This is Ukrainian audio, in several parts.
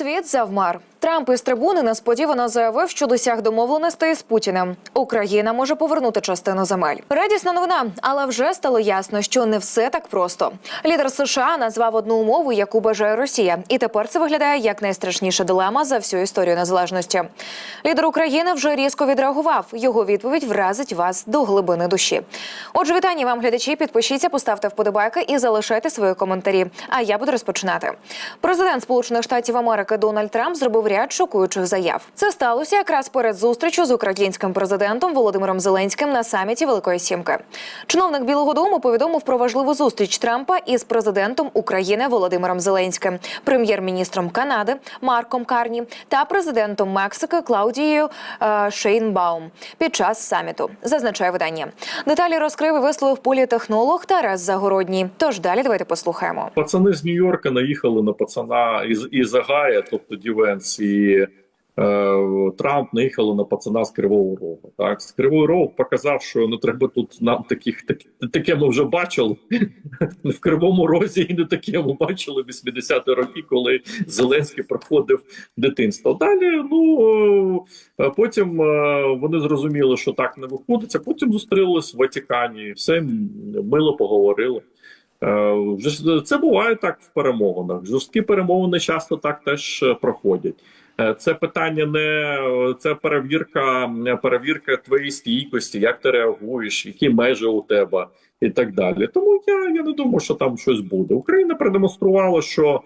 Світ завмер. Трамп із трибуни несподівано заявив, що досяг домовленостей з Путіним. Україна може повернути частину земель. Радісна новина, але вже стало ясно, що не все так просто. Лідер США назвав одну умову, яку бажає Росія, і тепер це виглядає як найстрашніша дилема за всю історію незалежності. Лідер України вже різко відреагував. Його відповідь вразить вас до глибини душі. Отже, вітання вам, глядачі. Підпишіться, поставте вподобайки і залишайте свої коментарі. А я буду розпочинати. Президент Сполучених Штатів Америки Дональд Трамп зробив ряд шокуючих заяв. Це сталося якраз перед зустрічю з українським президентом Володимиром Зеленським на саміті Великої Сімки. Чиновник Білого Дому повідомив про важливу зустріч Трампа із президентом України Володимиром Зеленським, прем'єр-міністром Канади Марком Карні та президентом Мексики Клаудією е, Шейнбаум під час саміту. Зазначає видання. Деталі розкрив і висловив політехнолог Тарас Загородній. Тож далі давайте послухаємо. Пацани з Нью-Йорка наїхали на пацана із із Агая, тобто Дівенс, і е, Трамп наїхали на пацана з Кривого Рогу. Так, з Кривого Рогу показав, що не треба тут нам таких так, таке ми вже бачили в Кривому Розі, і не таке ми бачили в 80-ті роки, коли Зеленський проходив дитинство. Далі, ну е, потім е, вони зрозуміли, що так не виходить. а Потім зустрілись в Ватикані, все мило поговорили. Е, Це буває так в перемовинах. Жорсткі перемовини часто так теж е, проходять. Е, Це питання не це перевірка, перевірка твоєї стійкості, як ти реагуєш, які межі у тебе і так далі. Тому я, я не думаю, що там щось буде. Україна продемонструвала, що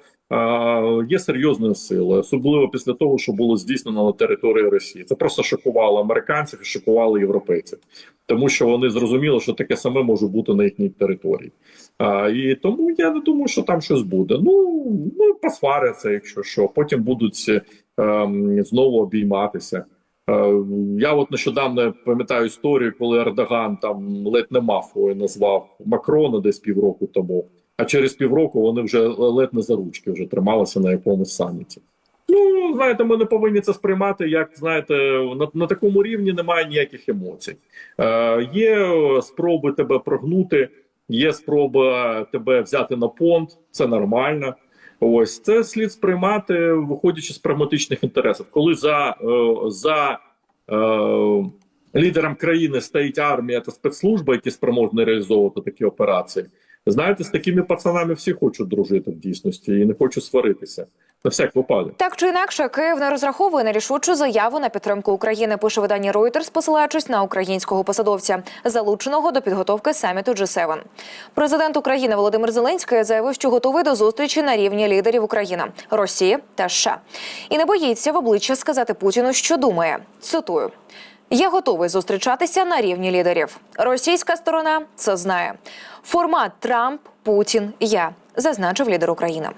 є серйозною силою, особливо після того, що було здійснено на території Росії. Це просто шокувало американців і шокувало європейців, тому що вони зрозуміли, що таке саме може бути на їхній території. А, І тому я не думаю, що там щось буде. Ну ну посваряться, якщо що. Потім будуть ем, знову обійматися. Е, я от нещодавно пам'ятаю історію, коли Ердоган там ледь не мафою назвав Макрона десь півроку тому. А через півроку вони вже ледь не за ручки вже трималися на якомусь саміті. Ну, знаєте, ми не повинні це сприймати, як знаєте, на, на такому рівні немає ніяких емоцій. Е, Є спроби тебе прогнути. Є спроба тебе взяти на понт, це нормально. Ось це слід сприймати, виходячи з прагматичних інтересів. Коли за е, за е, лідером країни стоїть армія та спецслужба, які спроможні реалізовувати такі операції. Знаєте, з такими пацанами всі хочуть дружити в дійсності і не хочуть сваритися. На всяк випадок. Так чи інакше, Київ не розраховує на рішучу заяву на підтримку України. Пише видання Reuters, посилаючись на українського посадовця, залученого до підготовки саміту G7. Президент України Володимир Зеленський заявив, що готовий до зустрічі на рівні лідерів України, Росії та США. І не боїться в обличчя сказати Путіну, що думає. Цитую. Я готовий зустрічатися на рівні лідерів. Російська сторона це знає. Формат Трамп, Путін, я зазначив лідер України.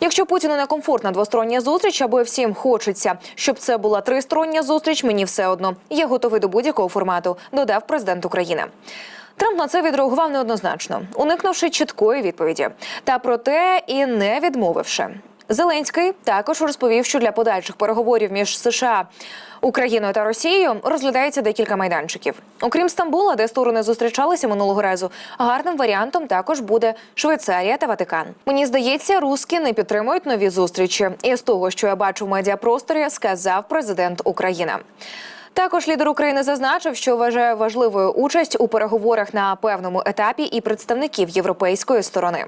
Якщо Путіну не комфортна двостороння зустріч, або всім хочеться, щоб це була тристороння зустріч, мені все одно. Я готовий до будь-якого формату, додав президент України. Трамп на це відреагував неоднозначно, уникнувши чіткої відповіді, та проте і не відмовивши. Зеленський також розповів, що для подальших переговорів між США, Україною та Росією розглядається декілька майданчиків. Окрім Стамбула, де сторони зустрічалися минулого разу, гарним варіантом також буде Швейцарія та Ватикан. Мені здається, руски не підтримують нові зустрічі. І з того, що я бачу в медіапросторі, сказав президент України. Також лідер України зазначив, що вважає важливою участь у переговорах на певному етапі і представників європейської сторони.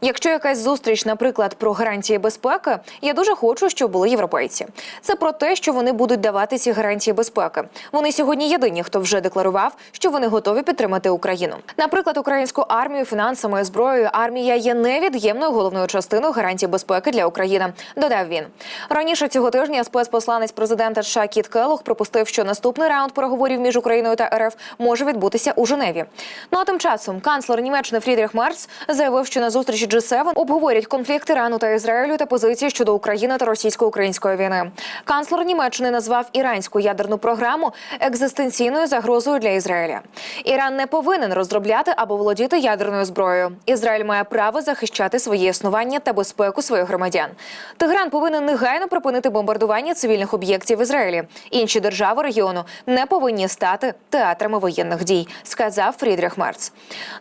Якщо якась зустріч, наприклад, про гарантії безпеки, я дуже хочу, щоб були європейці. Це про те, що вони будуть давати ці гарантії безпеки. Вони сьогодні єдині, хто вже декларував, що вони готові підтримати Україну. Наприклад, українську армію фінансами зброєю армія є невід'ємною головною частиною гарантій безпеки для України. Додав він раніше цього тижня. Спецпосланець президента США Кіт Келлог припустив, що наступний раунд переговорів між Україною та РФ може відбутися у Женеві. Ну а тим часом канцлер Німеччини Фрідріх Мерц заявив, що на зустрічі G7 обговорять конфлікт Ірану та Ізраїлю та позиції щодо України та російсько-української війни. Канцлер Німеччини назвав іранську ядерну програму екзистенційною загрозою для Ізраїля. Іран не повинен розробляти або володіти ядерною зброєю. Ізраїль має право захищати своє існування та безпеку своїх громадян. Тегран повинен негайно припинити бомбардування цивільних об'єктів в Ізраїлі. Інші держави регіону не повинні стати театрами воєнних дій, сказав Фрідріх Мерц.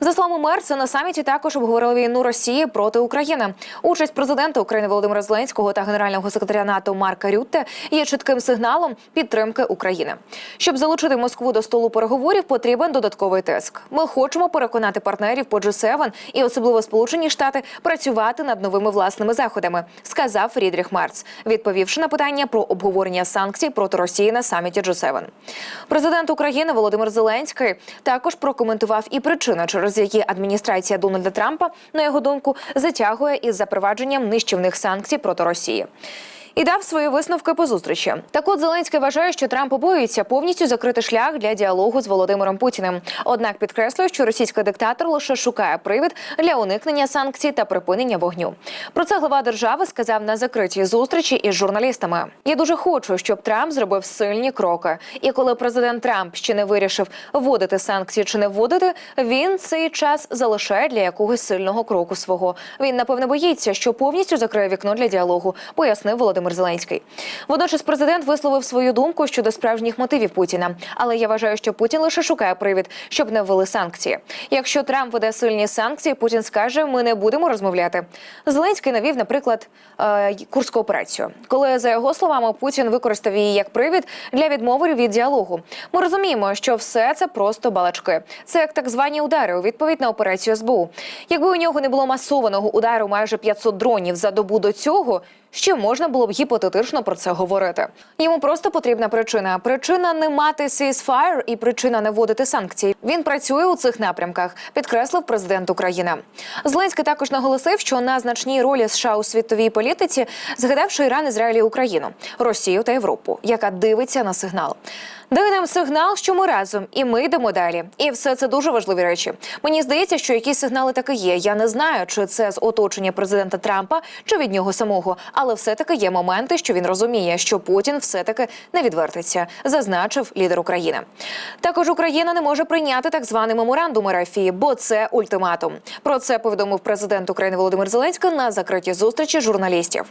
За словами Мерца, на саміті також обговорили війну Росії проти України. Участь президента України Володимира Зеленського та генерального секретаря НАТО Марка Рютте є чітким сигналом підтримки України. Щоб залучити Москву до столу переговорів, потрібен додатковий тиск. Ми хочемо переконати партнерів по G7 і особливо Сполучені Штати працювати над новими власними заходами, сказав Фрідріх Мерц, відповівши на питання про обговорення санкцій проти Росії на саміті G7. Президент України Володимир Зеленський також прокоментував і причини, через які адміністрація Дональда Трампа, на його думку, затягує із запровадженням нищівних санкцій проти Росії. І дав свої висновки по зустрічі. Так от Зеленський вважає, що Трамп побоюється повністю закрити шлях для діалогу з Володимиром Путіним. Однак підкреслює, що російський диктатор лише шукає привід для уникнення санкцій та припинення вогню. Про це глава держави сказав на закритій зустрічі із журналістами. Я дуже хочу, щоб Трамп зробив сильні кроки. І коли президент Трамп ще не вирішив вводити санкції чи не вводити, він цей час залишає для якогось сильного кроку свого. Він напевне боїться, що повністю закриє вікно для діалогу, пояснив Володимир Зеленський. Водночас президент висловив свою думку щодо справжніх мотивів Путіна. Але я вважаю, що Путін лише шукає привід, щоб не ввели санкції. Якщо Трамп веде сильні санкції, Путін скаже, ми не будемо розмовляти. Зеленський навів, наприклад, е, курську операцію, коли за його словами Путін використав її як привід для відмови від діалогу. Ми розуміємо, що все це просто балачки. Це як так звані удари у відповідь на операцію СБУ. Якби у нього не було масованого удару майже 500 дронів за добу до цього. Ще можна було б гіпотетично про це говорити. Йому просто потрібна причина. Причина не мати ceasefire і причина не вводити санкції. Він працює у цих напрямках, підкреслив президент України. Зеленський також наголосив, що на значній ролі США у світовій політиці, згадавши Іран, Ізраїль і Україну, Росію та Європу, яка дивиться на сигнал. Дай нам сигнал, що ми разом, і ми йдемо далі. І все це дуже важливі речі. Мені здається, що якісь сигнали таки є. Я не знаю, чи це з оточення президента Трампа, чи від нього самого, але все-таки є моменти, що він розуміє, що Путін все-таки не відвертиться, зазначив лідер України. Також Україна не може прийняти так званий меморандум РФ, бо це ультиматум. Про це повідомив президент України Володимир Зеленський на закритій зустрічі журналістів.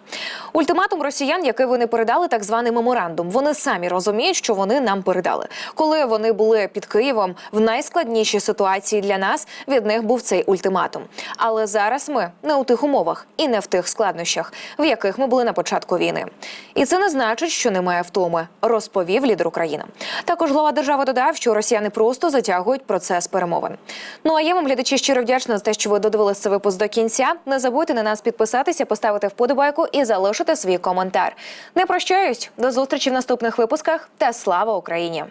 Ультиматум росіян, який вони передали, так званий меморандум. Вони самі розуміють, що вони нам передали. Коли вони були під Києвом в найскладнішій ситуації для нас, від них був цей ультиматум. Але зараз ми не у тих умовах і не в тих складнощах, в яких ми були на початку війни. І це не значить, що немає втоми, розповів лідер України. Також глава держави додав, що росіяни просто затягують процес перемовин. Ну а я вам глядачі щиро вдячна за те, що ви додивилися цей випуск до кінця. Не забудьте на нас підписатися, поставити вподобайку і залишити свій коментар. Не прощаюсь до зустрічі в наступних випусках. Та слава Україні!